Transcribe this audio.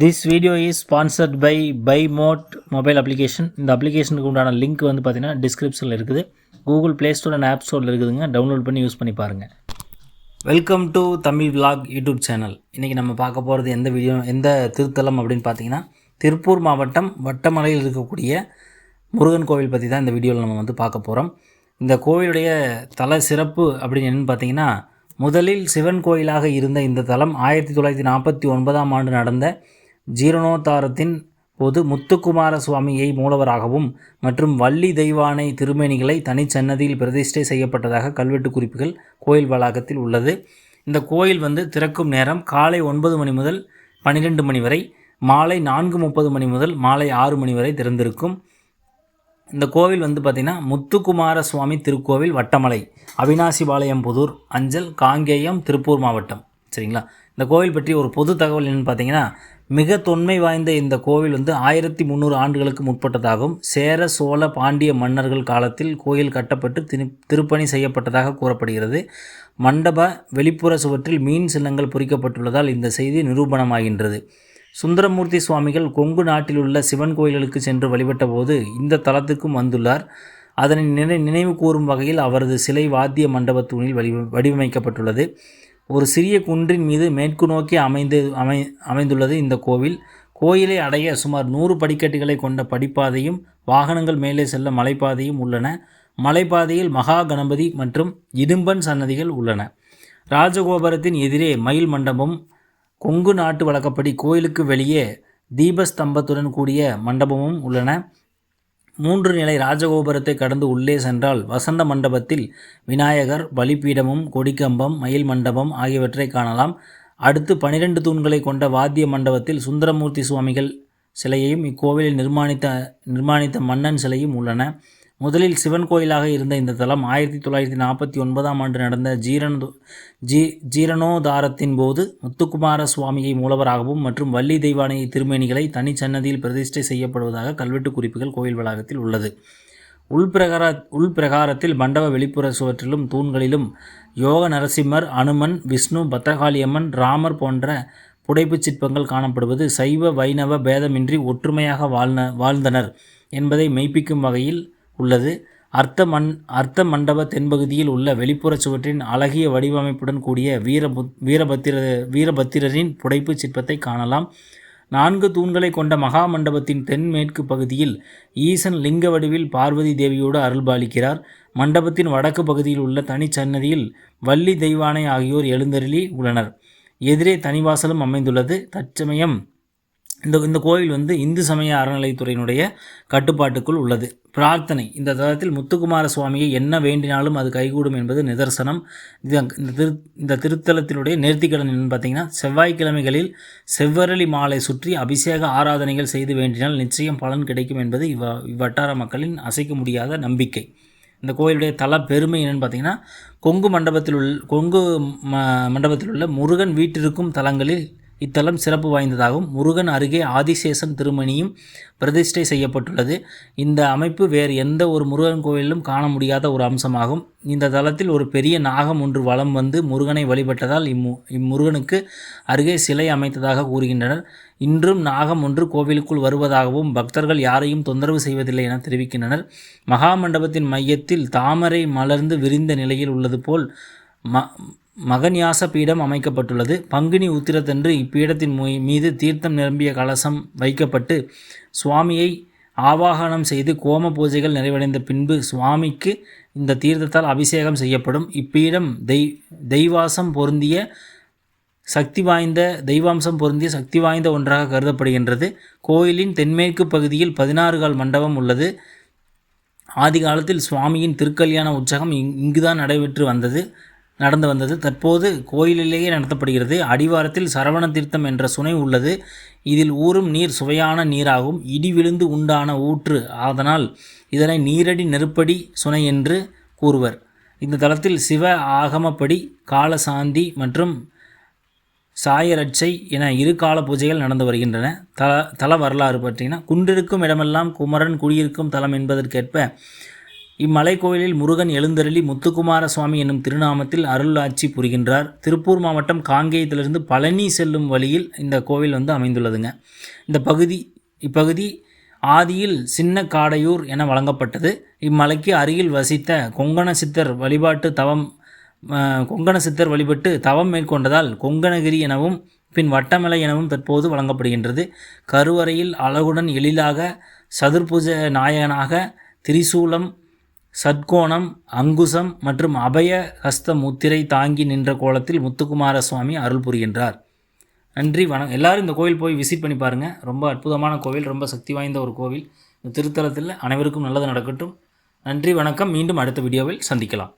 This video is sponsored by by mod mobile application இந்த அப்ளிகேஷனுக்கு உண்டான லிங்க் வந்து பார்த்தீங்கன்னா டிஸ்கிரிப்ஷனில் இருக்குது. Google Play Store and app ஸ்டோரில் இருக்குதுங்க. டவுன்லோட் பண்ணி யூஸ் பண்ணி பாருங்கள் welcome to Tamil vlog YouTube channel இன்றைக்கி நம்ம பார்க்க போகிறது எந்த வீடியோ எந்த திருத்தலம் அப்படின்னு பார்த்தீங்கன்னா திருப்பூர் மாவட்டம் வட்டமலையில் இருக்கக்கூடிய முருகன் கோவில் பற்றி தான் இந்த வீடியோவில் நம்ம வந்து பார்க்க போகிறோம் இந்த கோவிலுடைய தல சிறப்பு அப்படின்னு என்னென்னு பார்த்தீங்கன்னா முதலில் சிவன் கோயிலாக இருந்த இந்த தலம் ஆயிரத்தி தொள்ளாயிரத்தி நாற்பத்தி ஒன்பதாம் ஆண்டு நடந்த ஜீரணோத்தாரத்தின் போது முத்துக்குமார சுவாமியை மூலவராகவும் மற்றும் வள்ளி தெய்வானை திருமேனிகளை தனிச்சன்னதியில் பிரதிஷ்டை செய்யப்பட்டதாக கல்வெட்டு குறிப்புகள் கோயில் வளாகத்தில் உள்ளது. இந்த கோயில் வந்து திறக்கும் நேரம் காலை ஒன்பது மணி முதல் பன்னிரெண்டு மணி வரை மாலை நான்கு முப்பது மணி முதல் மாலை ஆறு மணி வரை திறந்திருக்கும். இந்த கோவில் வந்து பார்த்திங்கன்னா முத்துக்குமார சுவாமி திருக்கோவில் வட்டமலை அவினாசிபாளையம் புதூர் அஞ்சல் காங்கேயம் திருப்பூர் மாவட்டம். சரிங்களா? இந்த கோவில் பற்றி ஒரு பொது தகவல் என்னென்னு பார்த்தீங்கன்னா மிக தொன்மை வாய்ந்த இந்த கோவில் வந்து ஆயிரத்தி முந்நூறு ஆண்டுகளுக்கு முற்பட்டதாகவும் சேர சோழ பாண்டிய மன்னர்கள் காலத்தில் கோயில் கட்டப்பட்டு திரு திருப்பணி செய்யப்பட்டதாக கூறப்படுகிறது. மண்டப வெளிப்புற சுவற்றில் மீன் சின்னங்கள் பொறிக்கப்பட்டுள்ளதால் இந்த செய்தி நிரூபணமாகின்றது. சுந்தரமூர்த்தி சுவாமிகள் கொங்கு நாட்டில் உள்ள சிவன் கோயில்களுக்கு சென்று வழிபட்ட போது இந்த தலத்துக்கும் வந்துள்ளார். அதனை நினை நினைவு கூறும் வகையில் அவரது சிலை வாத்திய மண்டப தூணில் வடி வடிவமைக்கப்பட்டுள்ளது. ஒரு சிறிய குன்றின் மீது மேற்கு நோக்கி அமைந்து அமை அமைந்துள்ளது இந்த கோவில். கோயிலை அடைய சுமார் நூறு படிக்கட்டுகளை கொண்ட படிப்பாதையும் வாகனங்கள் மேலே செல்ல மலைப்பாதையும் உள்ளன. மலைப்பாதையில் மகா கணபதி மற்றும் இடும்பன் சன்னதிகள் உள்ளன. ராஜகோபுரத்தின் எதிரே மயில் மண்டபம் கொங்கு நாட்டு வழக்கப்படி கோயிலுக்கு வெளியே தீபஸ்தம்பத்துடன் கூடிய மண்டபமும் உள்ளன. மூன்று நிலை ராஜகோபுரத்தை கடந்து உள்ளே சென்றால் வசந்த மண்டபத்தில் விநாயகர் பலிபீடமும் கொடிக்கம்பம் மயில் மண்டபம் ஆகியவற்றை காணலாம். அடுத்து பனிரெண்டு தூண்களை கொண்ட வாத்திய மண்டபத்தில் சுந்தரமூர்த்தி சுவாமிகள் சிலையையும் இக்கோவிலில் நிர்மாணித்த நிர்மாணித்த மன்னன் சிலையும் உள்ளன. முதலில் சிவன் கோயிலாக இருந்த இந்த தலம் ஆயிரத்தி தொள்ளாயிரத்தி நாற்பத்தி ஒன்பதாம் ஆண்டு நடந்த ஜீரணோ ஜீ ஜீரணோதாரத்தின் போது முத்துக்குமார சுவாமியை மூலவராகவும் மற்றும் வள்ளி தெய்வானை திருமேனிகளை தனிச்சன்னதியில் பிரதிஷ்டை செய்யப்படுவதாக கல்வெட்டு குறிப்புகள் கோயில் வளாகத்தில் உள்ளது. உள்பிரகார உள்பிரகாரத்தில் மண்டப வெளிப்புற சுவற்றிலும் தூண்களிலும் யோக நரசிம்மர் அனுமன் விஷ்ணு பத்ரகாளியம்மன் ராமர் போன்ற புடைப்புச் சிற்பங்கள் காணப்படுவது சைவ வைணவ பேதமின்றி ஒற்றுமையாக வாழ்ன வாழ்ந்தனர் என்பதை மெய்ப்பிக்கும் வகையில் உள்ளது. அர்த்த மண் அர்த்த மண்டப தென்பகுதியில் உள்ள வெளிப்புற சுவற்றின் அழகிய வடிவமைப்புடன் கூடிய வீரபு வீரபத்திர வீரபத்திரரின் புடைப்பு சிற்பத்தை காணலாம். நான்கு தூண்களை கொண்ட மகா மண்டபத்தின் தென்மேற்கு பகுதியில் ஈசன் லிங்க வடிவில் பார்வதி தேவியோடு அருள்பாலிக்கிறார். மண்டபத்தின் வடக்கு பகுதியில் உள்ள தனிச்சன்னதியில் வள்ளி தெய்வானை ஆகியோர் எழுந்தருளி உள்ளனர். எதிரே தனிவாசலும் அமைந்துள்ளது. தற்சமயம் இந்த இந்த கோயில் வந்து இந்து சமய அறநிலைத்துறையினுடைய கட்டுப்பாட்டுக்குள் உள்ளது. பிரார்த்தனை. இந்த தலத்தில் முத்துக்குமார சுவாமியை என்ன வேண்டினாலும் அது கைகூடும் என்பது நிதர்சனம். இந்த திரு இந்த திருத்தலத்தினுடைய நேர்த்திக்கடன் என்னன்னு பார்த்தீங்கன்னா செவ்வாய்க்கிழமைகளில் செவ்வரளி மாலை சுற்றி அபிஷேக ஆராதனைகள் செய்து வேண்டினால் நிச்சயம் பலன் கிடைக்கும் என்பது இவ்வ இவ்வட்டார மக்களின் அசைக்க முடியாத நம்பிக்கை. இந்த கோயிலுடைய தல பெருமை என்னென்னு பார்த்தீங்கன்னா கொங்கு மண்டபத்தில் உள்ள கொங்கு ம மண்டபத்தில் உள்ள முருகன் வீட்டிற்கும் தலங்களில் இத்தலம் சிறப்பு வாய்ந்ததாகும் முருகன் அருகே ஆதிசேஷன் திருமணியும் பிரதிஷ்டை செய்யப்பட்டுள்ளது. இந்த அமைப்பு வேறு எந்த ஒரு முருகன் கோயிலிலும் காண முடியாத ஒரு அம்சமாகும். இந்த தலத்தில் ஒரு பெரிய நாகம் ஒன்று வலம் வந்து முருகனை வழிபட்டதால் இம்மு இம்முருகனுக்கு அருகே சிலை அமைத்ததாக கூறுகின்றனர். இன்றும் நாகம் ஒன்று கோவிலுக்குள் வருவதாகவும் பக்தர்கள் யாரையும் தொந்தரவு செய்வதில்லை என தெரிவிக்கின்றனர். மகாமண்டபத்தின் மையத்தில் தாமரை மலர்ந்து விரிந்த நிலையில் உள்ளது போல் ம மகன்யாச பீடம் அமைக்கப்பட்டுள்ளது. பங்குனி உத்திரத்தன்று இப்பீடத்தின் மீது தீர்த்தம் நிரம்பிய கலசம் வைக்கப்பட்டு சுவாமியை ஆவாகனம் செய்து கோம பூஜைகள் நிறைவடைந்த பின்பு சுவாமிக்கு இந்த தீர்த்தத்தால் அபிஷேகம் செய்யப்படும். இப்பீடம் தெய் தெய்வாசம் பொருந்திய சக்தி வாய்ந்த தெய்வாம்சம் பொருந்திய சக்தி வாய்ந்த ஒன்றாக கருதப்படுகின்றது. கோயிலின் தென்மேற்கு பகுதியில் பதினாறு கால் மண்டபம் உள்ளது. ஆதி காலத்தில் சுவாமியின் திருக்கல்யாண உற்சகம் இங்குதான் நடைபெற்று வந்தது. நடந்து வந்தது. தற்போது கோயிலிலேயே நடத்தப்படுகிறது. அடிவாரத்தில் சரவண தீர்த்தம் என்ற சுனை உள்ளது. இதில் ஊறும் நீர் சுவையான நீராகும். இடி விழுந்து உண்டான ஊற்று. அதனால் இதனை நீரடி நெருப்படி சுனை என்று கூறுவர். இந்த தளத்தில் சிவ ஆகமப்படி காலசாந்தி மற்றும் சாயரட்சை என இரு கால பூஜைகள் நடந்து வருகின்றன. தல தல வரலாறு பார்த்தீங்கன்னா குன்றிருக்கும் இடமெல்லாம் குமரன் குடியிருக்கும் தலம் என்பதற்கேற்ப இம்மலை கோயிலில் முருகன் எழுந்தருளி முத்துக்குமார சுவாமி என்னும் திருநாமத்தில் அருளாட்சி புரிகின்றார். திருப்பூர் மாவட்டம் காங்கேயத்திலிருந்து பழனி செல்லும் வழியில் இந்த கோவில் வந்து அமைந்துள்ளதுங்க. இந்த பகுதி இப்பகுதி ஆதியில் சின்ன காடையூர் என வழங்கப்பட்டது. இம்மலைக்கு அருகில் வசித்த கொங்கண சித்தர் வழிபாட்டு தவம் கொங்கண சித்தர் வழிபட்டு தவம் மேற்கொண்டதால் கொங்கணகிரி எனவும் பின் வட்டமலை எனவும் தற்போது வழங்கப்படுகின்றது. கருவறையில் அழகுடன் எழிலாக சதுர்புஜ நாயகனாக திரிசூலம் சட்கோணம் அங்குசம் மற்றும் அபய ஹஸ்த முத்திரை தாங்கி நின்ற கோலத்தில் முத்துக்குமார சுவாமி அருள் புரிகின்றார். நன்றி வணக்கம். எல்லாரும் இந்த கோவில் போய் விசிட் பண்ணி பாருங்கள் ரொம்ப அற்புதமான கோவில் ரொம்ப சக்தி வாய்ந்த ஒரு கோவில். இந்த திருத்தலத்தில் அனைவருக்கும் நல்லது நடக்கட்டும். நன்றி வணக்கம். மீண்டும் அடுத்த வீடியோவில் சந்திக்கலாம்.